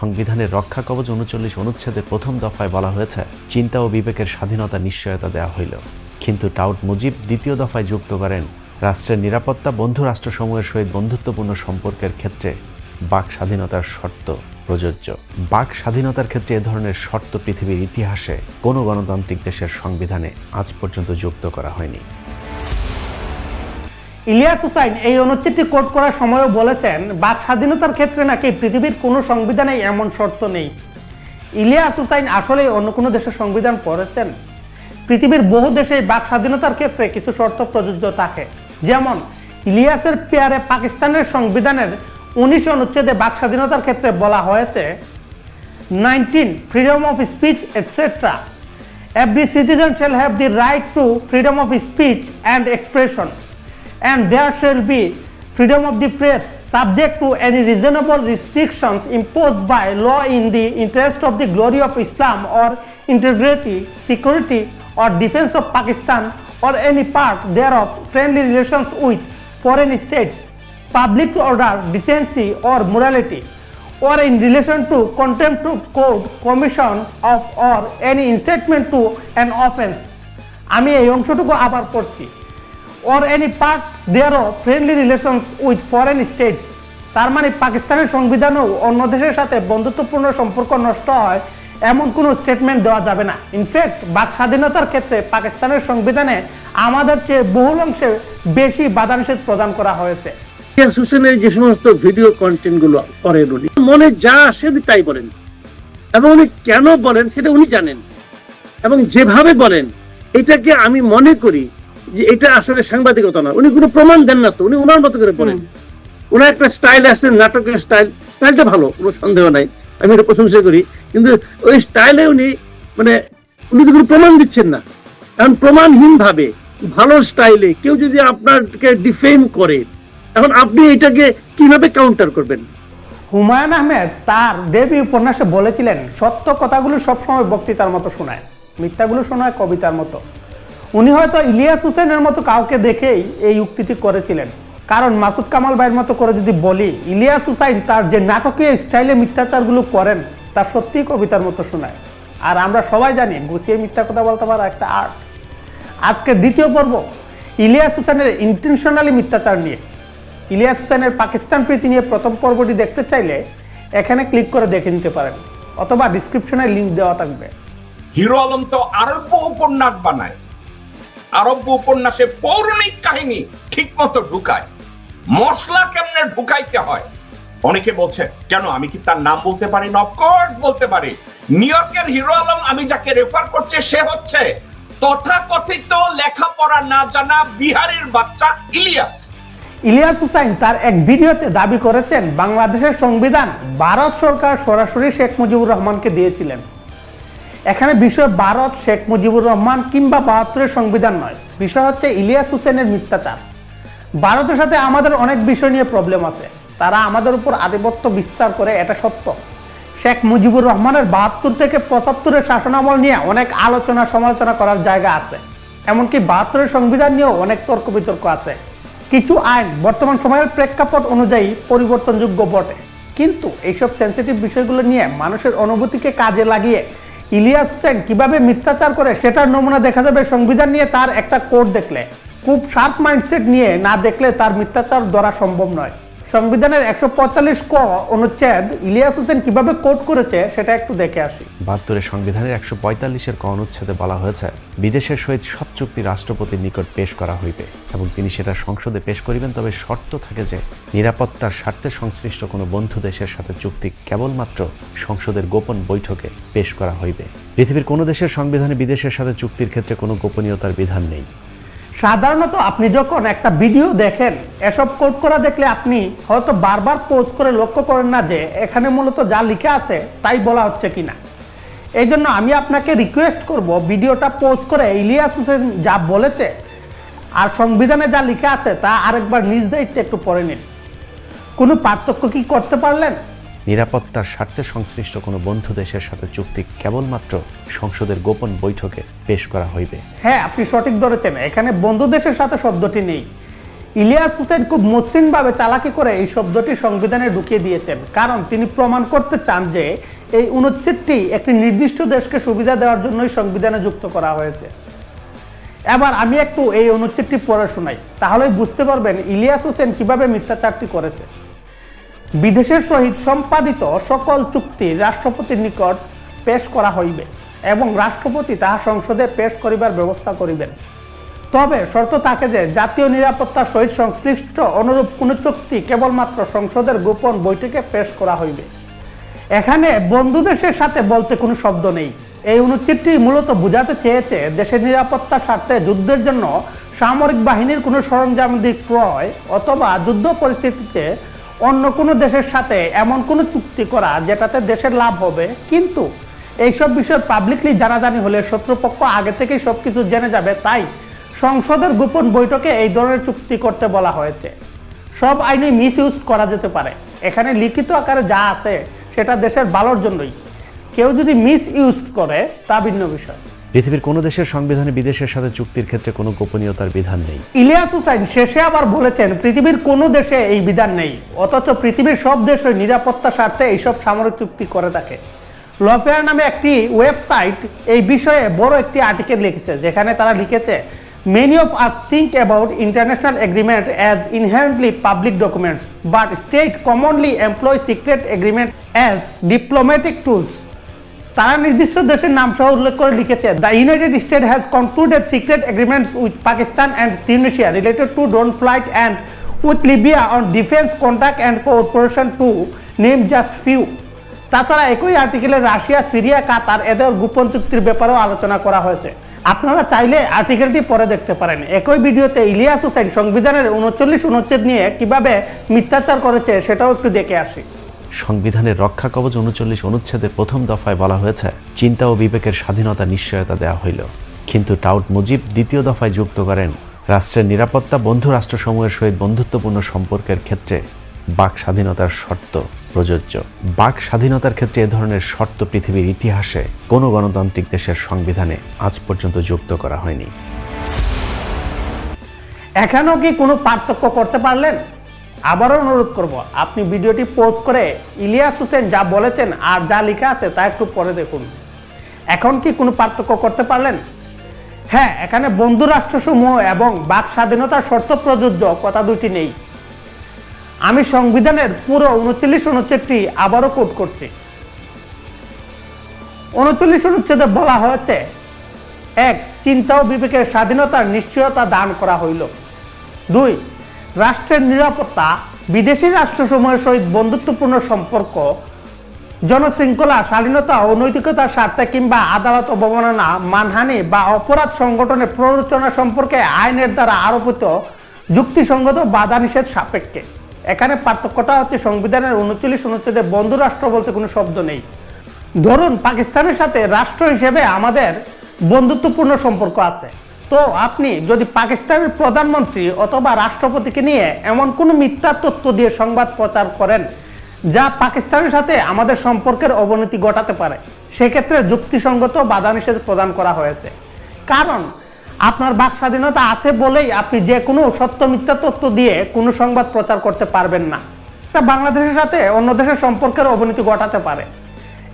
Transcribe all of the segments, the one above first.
সংবিধানের রক্ষা কবচ উনচল্লিশ অনুচ্ছেদের প্রথম দফায় বলা হয়েছে, চিন্তা ও বিবেকের স্বাধীনতা নিশ্চয়তা দেওয়া হইল। কিন্তু টাউট মুজিব দ্বিতীয় দফায় যুক্ত করেন, রাষ্ট্রের নিরাপত্তা বন্ধু রাষ্ট্রসমূহের সহিত বন্ধুত্বপূর্ণ সম্পর্কের ক্ষেত্রে বাক স্বাধীনতার শর্ত প্রযোজ্য। বাক স্বাধীনতার ক্ষেত্রে এ ধরনের শর্ত পৃথিবীর ইতিহাসে কোনো গণতান্ত্রিক দেশের সংবিধানে আজ পর্যন্ত যুক্ত করা হয়নি। ইলিয়াস হুসাইন এই অনুচ্ছেদটি কোট করার সময়ও বলেছেন বাক স্বাধীনতার ক্ষেত্রে নাকি পৃথিবীর কোনো সংবিধানে এমন শর্ত নেই। ইলিয়াস হুসাইন আসলে অন্য কোনো দেশের সংবিধান পড়েছেন? পৃথিবীর বহু দেশে বাক স্বাধীনতার ক্ষেত্রে কিছু শর্ত প্রযোজ্য থাকে। যেমন ইলিয়াসের পেয়ারে পাকিস্তানের সংবিধানের উনিশ অনুচ্ছেদে বাক স্বাধীনতার ক্ষেত্রে বলা হয়েছে nineteen freedom of speech etcetera Every citizen shall have the right to freedom of speech and expression, and there shall be freedom of the press subject to any reasonable restrictions imposed by law in the interest of the glory of Islam or integrity, security, or defense of Pakistan or any part thereof, friendly relations with foreign states, public order, decency, or morality or in relation to contempt of court, commission of or any incitement to an offense আমি এই অংশটুকু আবার পড়ছি or any part thereof friendly relations with foreign states. তার মানে পাকিস্তানের সংবিধানেও অন্য দেশের সাথে বন্ধুত্বপূর্ণ সম্পর্ক নষ্ট হয়, এমন কোনো স্টেটমেন্ট দেওয়া যাবে না। ইনফ্যাক্ট বাক স্বাধীনতার ক্ষেত্রে পাকিস্তানের সংবিধানে আমাদের চেয়ে বহুল অংশে বেশি বাধানিষেধ প্রদান করা হয়েছে। হোসেনের যে সমস্ত ভিডিও কন্টেন্টগুলো করেন উনি, মনে যা আসে তাই বলেন। এবং উনি কেন বলেন সেটা উনি জানেন। এবং যেভাবে বলেন, এটাকে আমি মনে করি যে এটা আসলে সাংবাদিকতা না উনি কোনো প্রমাণ দেন না তো উনি ওনার মতো করে বলেন। ওনার একটা স্টাইল আছে নাটকের স্টাইল স্টাইলটা ভালো কোনো সন্দেহ নাই। আমি এটা প্রশংসা করি। কিন্তু ওই স্টাইলে উনি মানে উনি তো কোনো প্রমাণ দিচ্ছেন না। এখন প্রমাণহীন ভাবে ভালো স্টাইলে কেউ যদি আপনাকে ডিফেম করে এখন আপনি এটাকে কীভাবে কাউন্টার করবেন? হুমায়ুন আহমেদ তার দেবী উপন্যাসে বলেছিলেন সত্য কথাগুলো সবসময় বক্তৃতার মতো শোনায় মিথ্যাগুলো শোনায় কবিতার মতো। উনি হয়তো ইলিয়াস হুসেনের মতো কাউকে দেখেই এই উক্তিটি করেছিলেন। কারণ মাসুদ কামাল ভাইয়ের মতো করে যদি বলি, ইলিয়াস হুসাইন তার যে নাটকীয় স্টাইলে মিথ্যাচারগুলো করেন, তা সত্যিই কবিতার মতো শোনায়। আর আমরা সবাই জানি গুছিয়ে মিথ্যা কথা বলতে পারা একটা আর্ট। আজকে দ্বিতীয় পর্ব, ইলিয়াস হুসেনের ইন্টেনশনালি মিথ্যাচার নিয়ে। ইলিয়াস হোসেনের পাকিস্তান প্রীতি নিয়ে প্রথম পর্বটি দেখতে চাইলে এখানে ক্লিক করে দেখে নিতে পারেন, অথবা ডিসক্রিপশনে লিংক দেওয়া থাকবে। হিরো আলম তো আরব্য উপন্যাস বানায়। আরব্য উপন্যাসে পৌরাণিক কাহিনী ঠিক মতো ঢুকায়। মশলা কেমনে ঢুকাইতে হয়? অনেকে বলছে কেন, আমি কি তার নাম বলতে পারি না? অফকোর্স বলতে পারি। নিউ ইয়র্কের হিরো আলম আমি যাকে রেফার করছি, সে হচ্ছে তথাকথিত লেখাপড়া না জানা বিহারের বাচ্চা ইলিয়াস। ইলিয়াস হুসাইন তার এক ভিডিওতে দাবি করেছেন, বাংলাদেশের সংবিধান ভারত সরকার সরাসরি শেখ মুজিবুর রহমানকে দিয়েছিলেন। এখানে বিষয় ভারত, শেখ মুজিবুর রহমান কিংবা বাহাত্তরের সংবিধান নয়। বিষয় হচ্ছে ইলিয়াস হুসেনের মিথ্যাচার। ভারতের সাথে আমাদের অনেক বিষয় নিয়ে প্রবলেম আছে। তারা আমাদের উপর আধিপত্য বিস্তার করে, এটা সত্য। শেখ মুজিবুর রহমানের বাহাত্তর থেকে পঁচাত্তরের শাসনামল নিয়ে অনেক আলোচনা, সমালোচনা করার জায়গা আছে। এমনকি বাহাত্তরের সংবিধান নিয়েও অনেক তর্ক বিতর্ক আছে। কিছু আইন বর্তমান সময়ের প্রেক্ষাপট অনুযায়ী পরিবর্তনযোগ্য বটে। কিন্তু এইসব সেন্সিটিভ বিষয়গুলো নিয়ে মানুষের অনুভূতিকে কাজে লাগিয়ে ইলিয়াস সেন কীভাবে মিথ্যাচার করে সেটার নমুনা দেখা যাবে। সংবিধান নিয়ে তার একটা কোড দেখলে। খুব শার্প মাইন্ডসেট নিয়ে না দেখলে তার মিথ্যাচার ধরা সম্ভব নয়। সংবিধানের একশো পঁয়তাল্লিশ ক অনুচ্ছেদ ইলিয়াস হোসেন কীভাবে কোড করেছে সেটা একটু দেখে আসি। বাহাত্তরের সংবিধানের একশো পঁয়তাল্লিশের ক অনুচ্ছেদে বলা হয়েছে, বিদেশের সহিত সব চুক্তি রাষ্ট্রপতির নিকট পেশ করা হইবে এবং তিনি সেটা সংসদে পেশ করিবেন, তবে শর্ত থাকে যে নিরাপত্তার স্বার্থে সংশ্লিষ্ট কোনো বন্ধু দেশের সাথে চুক্তি কেবলমাত্র সংসদের গোপন বৈঠকে পেশ করা হইবে। পৃথিবীর কোনো দেশের সংবিধানে বিদেশের সাথে চুক্তির ক্ষেত্রে কোনো গোপনীয়তার বিধান নেই। সাধারণত আপনি যখন একটা ভিডিও দেখেন, এসব কোড করা দেখলে আপনি হয়তো বারবার পোস্ট করে লক্ষ্য করেন না যে এখানে মূলত যা লিখে আছে তাই বলা হচ্ছে কিনা। এই জন্য আমি আপনাকে রিকোয়েস্ট করব ভিডিওটা পোস্ট করে ইলিয়াস হোসেন যা বলেছে আর সংবিধানে যা লিখে আছে তা আরেকবার নিজ দায়িত্বে একটু পড়ে নিন। কোনো পার্থক্য কি করতে পারলেন? নিরাপত্তার স্বার্থে সংশ্লিষ্ট কোনো বন্ধু দেশের সাথে চুক্তি কেবলমাত্র সংসদের গোপন বৈঠকে পেশ করা হইবে। হ্যাঁ আপনি সঠিক ধরেছেন। এখানে বন্ধু দেশের সাথে শব্দটি নেই। ইলিয়াস হোসেন খুব মসৃণভাবে চালাকি করে এই শব্দটি সংবিধানে ঢুকিয়ে দিয়েছেন। কারণ তিনি প্রমাণ করতে চান যে এই অনুচ্ছেদটি একটি নির্দিষ্ট দেশকে সুবিধা দেওয়ার জন্যই সংবিধানে যুক্ত করা হয়েছে। এবার আমি একটু এই অনুচ্ছেদটি পড়ে শোনাই। তাহলেই বুঝতে পারবেন ইলিয়াস হোসেন কীভাবে মিথ্যাচারটি করেছে। বিদেশের সহিত সম্পাদিত সকল চুক্তি রাষ্ট্রপতির নিকট পেশ করা হইবে এবং রাষ্ট্রপতি তাহা সংসদে পেশ করিবার ব্যবস্থা করিবেন। তবে শর্ত থাকে যে, জাতীয় নিরাপত্তার সহিত সংশ্লিষ্ট অনুরূপ কোনো চুক্তি কেবলমাত্র সংসদের গোপন বৈঠকে পেশ করা হইবে। এখানে বন্ধু দেশের সাথে বলতে কোনো শব্দ নেই। এই অনুচ্ছেদটি মূলত বোঝাতে চেয়েছে দেশের নিরাপত্তার স্বার্থে যুদ্ধের জন্য সামরিক বাহিনীর কোনো সরঞ্জামাদি ক্রয় অথবা যুদ্ধ পরিস্থিতিতে অন্য কোনো দেশের সাথে এমন কোনো চুক্তি করা যেটাতে দেশের লাভ হবে। কিন্তু এইসব বিষয় পাবলিকলি জানাজানি হলে শত্রুপক্ষ আগে থেকেই সব কিছু জেনে যাবে, তাই সংসদের গোপন বৈঠকে এই ধরনের চুক্তি করতে বলা হয়েছে। সব আইনে মিস ইউজ করা যেতে পারে। এখানে লিখিত আকারে যা আছে সেটা দেশের ভালোর জন্যই। কেউ যদি মিস ইউজ করে, তা ভিন্ন বিষয়। পৃথিবীর কোনো দেশের সংবিধানে বিদেশের সাথে চুক্তির ক্ষেত্রে কোনো গোপনীয়তার বিধান নেই। ইলিয়াস হুসাইন শেষে আবার বলেছেন, পৃথিবীর কোনো দেশে এই বিধান নেই, অথচ পৃথিবীর সব দেশই নিরাপত্তা স্বার্থে এইসব সামরিক চুক্তি করে থাকে। লফেয়ার নামে একটি ওয়েবসাইট এই বিষয়ে বড় একটি আর্টিকেল লিখেছে, যেখানে তারা লিখেছে many of us think about international agreement as inherently public documents but state commonly employ secret agreement as diplomatic tools তারা নির্দিষ্ট দেশের নাম সহ উল্লেখ করে লিখেছে the United State has concluded secret agreements with Pakistan and Tunisia related to drone flight and with Libya on defence contact and cooperation to name just few তাছাড়া একই আর্টিকেলে রাশিয়া, সিরিয়া, কাতার এদের গোপন চুক্তির ব্যাপারেও আলোচনা করা হয়েছে। আপনারা চাইলে আর্টিকেলটি পরে দেখতে পারেন। একই ভিডিওতে ইলিয়াস হোসেন সংবিধানের উনচল্লিশ অনুচ্ছেদ নিয়ে কীভাবে মিথ্যাচার করেছে সেটাও একটু দেখে আসি। সংবিধানের রক্ষা কবচ উনচল্লিশ অনুচ্ছেদের প্রথম দফায় বলা হয়েছে, চিন্তা ও বিবেকের স্বাধীনতা নিশ্চয়তা দেওয়া হইল। কিন্তু টাউট মুজিব দ্বিতীয় দফায় যুক্ত করেন, রাষ্ট্রের নিরাপত্তা বন্ধু রাষ্ট্রসমূহের সহিত বন্ধুত্বপূর্ণ সম্পর্কের ক্ষেত্রে বাক স্বাধীনতার শর্ত প্রযোজ্য। বাক স্বাধীনতার ক্ষেত্রে এ ধরনের শর্ত পৃথিবীর ইতিহাসে কোনো গণতান্ত্রিক দেশের সংবিধানে আজ পর্যন্ত যুক্ত করা হয়নি। এখানেও কি কোনো পার্থক্য করতে পারলেন? আবারও অনুরোধ করব, আপনি ভিডিওটি পোস্ট করে ইলিয়াস হোসেন যা বলেছেন আর যা লেখা আছে তা একটু পরে দেখুন। এখন কি কোনো পার্থক্য করতে পারলেন? হ্যাঁ এখানে বন্ধু রাষ্ট্রসমূহ এবং বাক স্বাধীনতার শর্ত প্রযোজ্য, কথা দুটি নেই। আমি সংবিধানের পুরো উনচল্লিশ অনুচ্ছেদটি আবারও কোট করছি। উনচল্লিশ অনুচ্ছেদে বলা হয়েছে, এক, চিন্তা ও বিবেকের স্বাধীনতার নিশ্চয়তা দান করা হইল। দুই রাষ্ট্রের নিরাপত্তা, বিদেশি রাষ্ট্রসমূহের সহিত বন্ধুত্বপূর্ণ সম্পর্ক, জনশৃঙ্খলা, স্বাধীনতা ও নৈতিকতার স্বার্থে কিংবা আদালত অবমাননা, মানহানি বা অপরাধ সংগঠনের প্ররোচনা সম্পর্কে আইনের দ্বারা আরোপিত যুক্তিসঙ্গত বাধা নিষেধ সাপেক্ষে। এখানে পার্থক্যটা হচ্ছে সংবিধানের উনচল্লিশ অনুচ্ছেদে বন্ধু রাষ্ট্র বলতে কোনো শব্দ নেই। ধরুন, পাকিস্তানের সাথে রাষ্ট্র হিসেবে আমাদের বন্ধুত্বপূর্ণ সম্পর্ক আছে। তো আপনি যদি পাকিস্তানের প্রধানমন্ত্রী অথবা রাষ্ট্রপতিকে নিয়ে এমন কোনো মিথ্যা তথ্য দিয়ে সংবাদ প্রচার করেন যা পাকিস্তানের সাথে আমাদের সম্পর্কের অবনতি ঘটাতে পারে, সেক্ষেত্রে যুক্তিসঙ্গত বাধা নিষেধ প্রদান করা হয়েছে। কারণ আপনার বাক স্বাধীনতা আছে বলেই আপনি যে কোনো সত্য মিথ্যা তথ্য দিয়ে কোনো সংবাদ প্রচার করতে পারবেন না। এটা বাংলাদেশের সাথে অন্য দেশের সম্পর্কের অবনতি ঘটাতে পারে।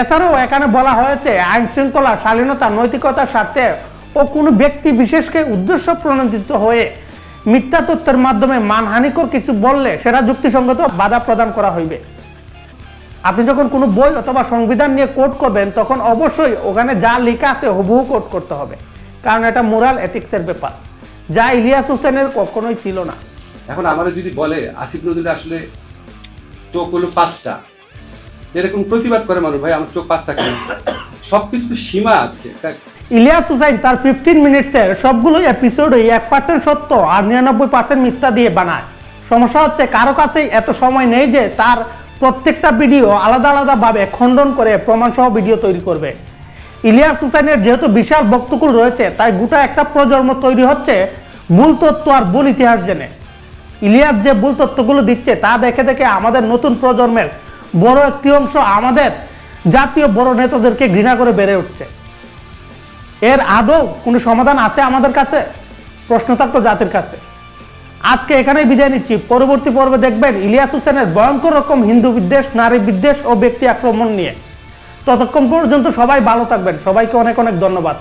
এছাড়াও এখানে বলা হয়েছে আইন শৃঙ্খলা শালীনতা, নৈতিকতার স্বার্থে ও কোনো ব্যক্তি বিশেষকে উদ্দেশ্য প্রণোদিত হয়ে মিথ্যা তথ্যের মাধ্যমে মানহানিকর কিছু বললে সেটা যুক্তিসঙ্গত বাধা প্রদান করা হইবে। আপনি যখন কোনো বই অথবা সংবিধান নিয়ে কোট করবেন, তখন অবশ্যই ওখানে যা লেখা আছে হুবহু কোট করতে হবে। কারণ এটা মোরাল এথিক্সের ব্যাপার। যা ইলিয়াস হোসেনের কখনোই ছিল না। এখন আমাদের যদি বলে, আসিফ নজরুল আসলে চোখ হলো পাঁচটা। এরকম প্রতিবাদ করে মানুষ, ভাই, আমার চোখ পাঁচটা কেন? সবকিছু তো সীমা আছে। ইলিয়াস হুসাইন তার ফিফটিন মিনিটসের সবগুলো এপিসোডই এক পার্সেন্ট সত্য আর নিরানব্বই পার্সেন্ট মিথ্যা দিয়ে বানায়। সমস্যা হচ্ছে কারও কাছেই এত সময় নেই যে তার প্রত্যেকটা ভিডিও আলাদা আলাদাভাবে খণ্ডন করে প্রমাণসহ ভিডিও তৈরি করবে। ইলিয়াস হুসাইনের যেহেতু বিশাল বক্তকুল রয়েছে, তাই গোটা একটা প্রজন্ম তৈরি হচ্ছে ভুল তথ্য আর ভুল ইতিহাস জেনে। ইলিয়াস যে ভুল তথ্যগুলো দিচ্ছে, তা দেখে দেখে আমাদের নতুন প্রজন্মের বড় একটি অংশ আমাদের জাতীয় বড় নেতাদেরকে ঘৃণা করে বেড়ে উঠছে। এর আদৌ কোনো সমাধান আছে আমাদের কাছে? প্রশ্ন থাকতো জাতির কাছে। আজকে এখানেই বিদায় নিচ্ছি। পরবর্তী পর্বে দেখবেন ইলিয়াস হোসেনের ভয়ঙ্কর রকম হিন্দু বিদ্বেষ, নারী বিদ্বেষ ও ব্যক্তি আক্রমণ নিয়ে। ততক্ষণ পর্যন্ত সবাই ভালো থাকবেন। সবাইকে অনেক অনেক ধন্যবাদ।